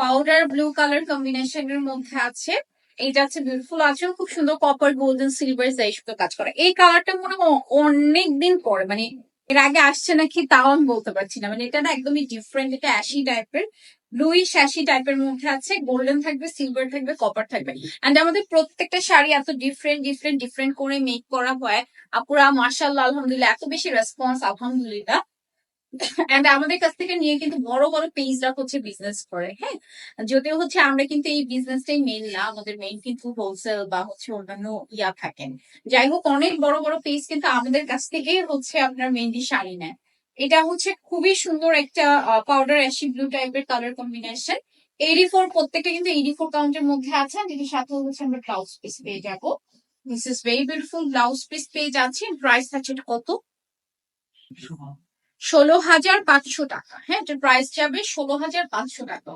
Powder blue colour কম্বিনেশনের মধ্যে আছে। এইটা হচ্ছে বিউটিফুল আছে খুব সুন্দর কপার গোল্ডেন সিলভার এই সুতো কাজ করা। এই কালারটা মনে হয় অনেক দিন পরে মানে এর আগে আসছে নাকি তাও আমি বলতে পারছি না। মানে এটা না একদমই ডিফারেন্ট এটা অ্যাশি টাইপের লুইশ অ্যাশি টাইপের মধ্যে আছে। গোল্ডেন থাকবে সিলভার থাকবে কপার থাকবে। অ্যান্ড আমাদের প্রত্যেকটা শাড়ি এত ডিফারেন্ট ডিফারেন্ট ডিফারেন্ট করে মেক করা হয়। আপুরা মার্শাল্লাহ আলহামদুলিল্লাহ, এত বেশি রেসপন্স আলহামদুলিল্লাহ। এন্ড আমাদের কাছ থেকে নিয়ে কিন্তু বড় বড় পেজরা হচ্ছে বিজনেস করে হ্যাঁ? যদিও হচ্ছে আমরা কিন্তু এই বিজনেসটাই মেন না, আমাদের মেইন কিন্তু হোলসেল বা হচ্ছে অন্যান্য ইয়া থাকেন। যাই হোক, অনেক বড় বড় পেজ কিন্তু আমাদের কাছ থেকেই হচ্ছে আপনার মেহেন্দি শাড়ি নেয়। এটা হচ্ছে খুবই সুন্দর একটা পাউডার অ্যাশি ব্লু টাইপের কালার কম্বিনেশন এইটি ফোর প্রত্যেকটা কিন্তু এইটি ফোর কাউন্টের মধ্যে আছে যেটির সাথে হচ্ছে আমরা ব্লাউজ পিস পেয়ে যাব। This is very beautiful blouse piece পেয়ে যাচ্ছি। প্রাইস আছে এটা কত? ষোলো হাজার পাঁচশো টাকা। হ্যাঁ এটার প্রাইস যাবে ষোলো হাজার পাঁচশো টাকা।